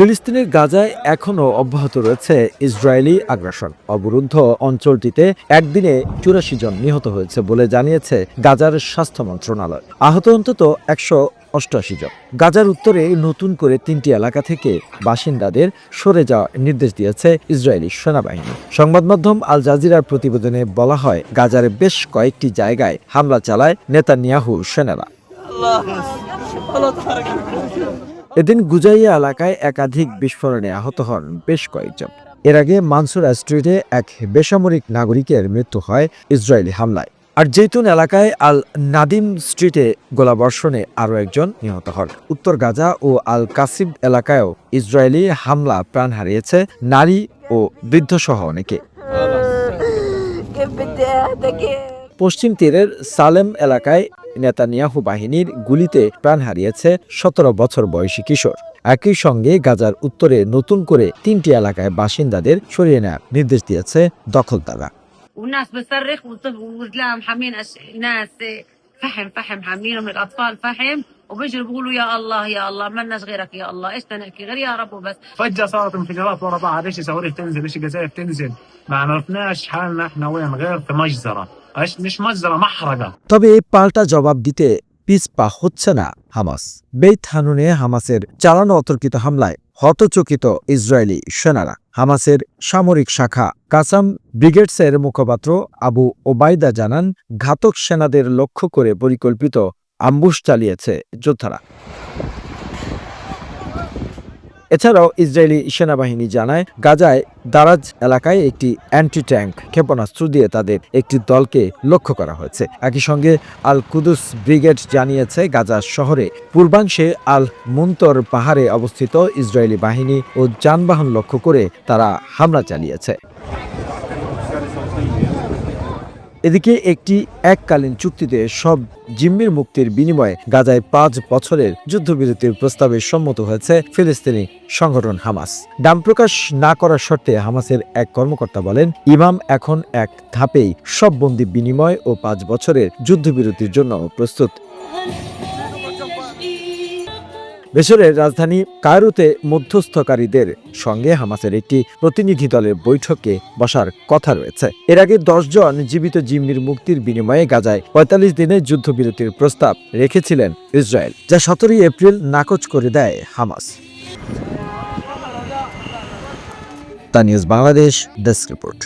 ফিলিস্তিনের গাজায় এখনও অব্যাহত রয়েছে ইসরায়েলি আগ্রাসন। অবরুদ্ধ অঞ্চলটিতে একদিনে চুরাশি জন নিহত হয়েছে বলে জানিয়েছে গাজার স্বাস্থ্য মন্ত্রণালয়। আহত অন্তত একশো অষ্টআশি জন। গাজার উত্তরে নতুন করে তিনটি এলাকা থেকে বাসিন্দাদের সরে যাওয়ার নির্দেশ দিয়েছে ইসরায়েলি সেনাবাহিনী। সংবাদ মাধ্যম আল জাজিরার প্রতিবেদনে বলা হয়, গাজার বেশ কয়েকটি জায়গায় হামলা চালায় নেতানিয়াহু সেনারা। এদিন গুজাইয়া এলাকায় একাধিক বিস্ফোরণে আহত হন বেশ কয়েকজন। এর আগে মানসুর স্ট্রিটে এক বেসামরিক নাগরিকের মৃত্যু হয় ইসরায়েলি হামলায়। আর জৈতুন এলাকায় আল নাদিম স্ট্রিটে গোলাবর্ষণে আরও একজন নিহত হন। উত্তর গাজা ও আল কাসিব এলাকায়ও ইসরায়েলি হামলা প্রাণ হারিয়েছে নারী ও বৃদ্ধসহ অনেকে। পশ্চিম তীরের সালেম এলাকায় নেতানিয়াহু বাহিনীর গুলিতে প্রাণ হারিয়েছে সতেরো বছর বয়সী কিশোর একই সঙ্গে গাজার উত্তরে নতুন করে তিনটি এলাকায় বাসিন্দাদের সরিয়ে নেওয়ার নির্দেশ দিয়েছে দখলদাররা والناس بتصرخ والطفل وتلاقيهم حامين أش... ناس فحم فحم حامينهم الاطفال فحم وبيجروا بيقولوا يا الله يا الله ما لناش غيرك يا الله ايش نحكي غير يا رب وبس فجأة صارت انفجارات ورا بعض ايش صواريخ تنزل ايش قذائف تنزل ما عرفناش حالنا احنا وين غير في مجزرة তবে এই পাল্টা জবাব দিতে পিছপা হচ্ছে না হামাস। বেইত হানুনে হামাসের চালানো অতর্কিত হামলায় হতচকিত ইসরায়েলি সেনারা। হামাসের সামরিক শাখা কাসাম ব্রিগেডসের মুখপাত্র আবু ওবায়দা জানান, ঘাতক সেনাদের লক্ষ্য করে পরিকল্পিত আম্বুশ চালিয়েছে যোদ্ধারা। এছাড়াও ইসরায়েলি সেনাবাহিনী জানায়, গাজায় দারাজ এলাকায় একটি অ্যান্টি ট্যাঙ্ক ক্ষেপণাস্ত্র দিয়ে তাদের একটি দলকে লক্ষ্য করা হয়েছে। একই সঙ্গে আল কুদুস ব্রিগেড জানিয়েছে, গাজা শহরে পূর্বাংশে আল মুন্তর পাহাড়ে অবস্থিত ইসরায়েলি বাহিনী ও যানবাহন লক্ষ্য করে তারা হামলা চালিয়েছে। এদিকে একটি এককালীন চুক্তিতে সব জিম্মির মুক্তির বিনিময়ে গাজায় পাঁচ বছরের যুদ্ধবিরতির প্রস্তাবে সম্মত হয়েছে ফিলিস্তিনি সংগঠন হামাস। নাম প্রকাশ না করার শর্তে হামাসের এক কর্মকর্তা বলেন, ইমাম এখন এক ধাপেই সব বন্দি বিনিময় ও পাঁচ বছরের যুদ্ধবিরতির জন্য প্রস্তুত। মিশরের রাজধানী কায়রোতে মধ্যস্থকারীদের সঙ্গে হামাসের একটি প্রতিনিধি দলের বৈঠকে বসার কথা রয়েছে। এর আগে জন জীবিত জিম্মির মুক্তির বিনিময়ে গাজায় পঁয়তাল্লিশ দিনের যুদ্ধবিরতির প্রস্তাব রেখেছিলেন ইসরায়েল, যা সতেরোই এপ্রিল নাকচ করে দেয় হামাস। তা নিউজ বাংলাদেশ, ডেস্ক রিপোর্ট।